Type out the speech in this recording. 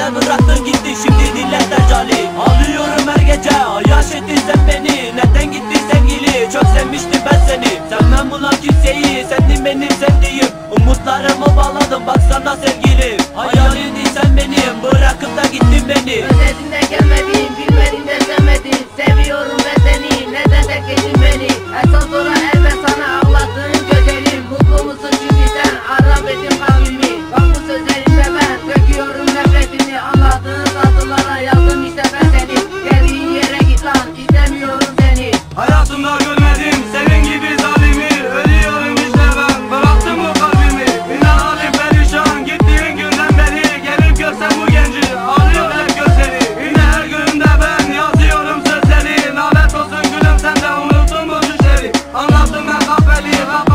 Benden bıraktın gitti şimdi diller hayatımda görmedim senin gibi zalimi Ölüyorum işte ben. Bıraktım bu kalbimi. İnan halim perişan. Gittiğin günden beri Gelip görsem bu genci. Ağlıyor hep gözleri. Yine her günümde ben yazıyorum sözleri. Nalet olsun gülüm sen de unuttun bu düşleri. Anlattım ben kahveli